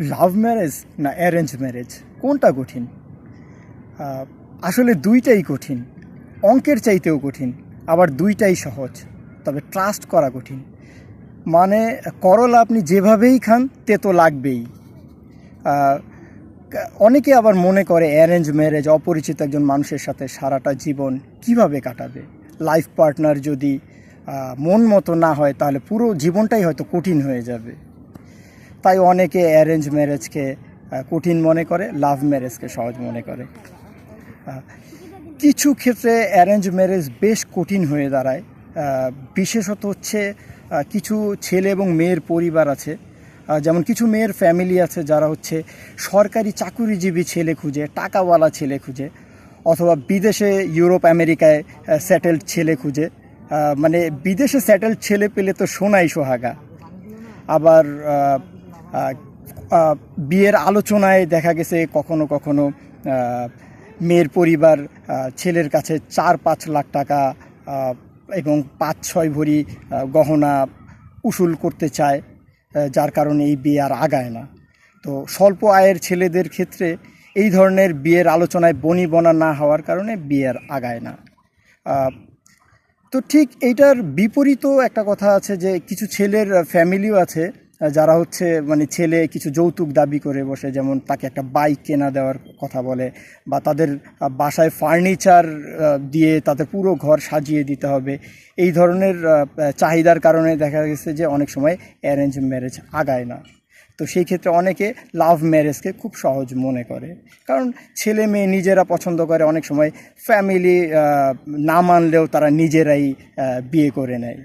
লাভ marriage না arrange marriage কোনটা কঠিন? আসলে দুইটাই কঠিন। অঙ্কের চাইতেও কঠিন, আবার দুইটাই সহজ। তবে ট্রাস্ট করা কঠিন। মানে করলা আপনি যেভাবেই খান, তে তো লাগবেই। অনেকে আবার মনে করে অ্যারেঞ্জ ম্যারেজ অপরিচিত একজন মানুষের সাথে সারাটা জীবন কীভাবে কাটাবে? লাইফ পার্টনার যদি মন মতো না হয়, তাহলে পুরো জীবনটাই হয়তো কঠিন হয়ে যাবে। তাই অনেকে অ্যারেঞ্জ ম্যারেজকে কঠিন মনে করে লাভ ম্যারেজকে সহজ মনে করে। কিছু ক্ষেত্রে অ্যারেঞ্জ ম্যারেজ বেশ কঠিন হয়ে দাঁড়ায়। বিশেষত হচ্ছে কিছু ছেলে এবং মেয়ের পরিবার আছে। যেমন কিছু মেয়ের ফ্যামিলি আছে যারা হচ্ছে সরকারি চাকুরিজীবী ছেলে খুঁজে, টাকাওয়ালা ছেলে খুঁজে, অথবা বিদেশে ইউরোপ, আমেরিকায় সেটেলড ছেলে খুঁজে। মানে বিদেশে সেটেলড ছেলে পেলে তো সোনাই সোহাগা। আবার বিয়ের আলোচনায় দেখা গেছে কখনো কখনো মেয়ের পরিবার ছেলের কাছে চার পাঁচ লাখ টাকা এবং পাঁচ ছয় ভরি গহনা উসুল করতে চায় যার কারণে এই বিয়ে আর আগায় না। তো স্বল্প আয়ের ছেলেদের ক্ষেত্রে এই ধরনের বিয়ের আলোচনায় বনি বনা না হওয়ার কারণে বিয়ে আর আগায় না। তো ঠিক এইটার বিপরীতও একটা কথা আছে যে কিছু ছেলের ফ্যামিলিও আছে যারা হচ্ছে মানে ছেলে কিছু যৌতুক দাবি করে বসে, যেমন তাকে একটা বাইক কেনা দেওয়ার কথা বলে বা তাদের বাসায় ফার্নিচার দিয়ে তাদের পুরো ঘর সাজিয়ে দিতে হবে। এই ধরনের চাহিদার কারণে দেখা গেছে যে অনেক সময় অ্যারেঞ্জ ম্যারেজ আগায় না। তো সেই ক্ষেত্রে অনেকে লাভ ম্যারেজকে খুব সহজ মনে করে। কারণ ছেলে মেয়ে নিজেরা পছন্দ করে, অনেক সময় ফ্যামিলি না মানলেও তারা নিজেরাই বিয়ে করে নেয়।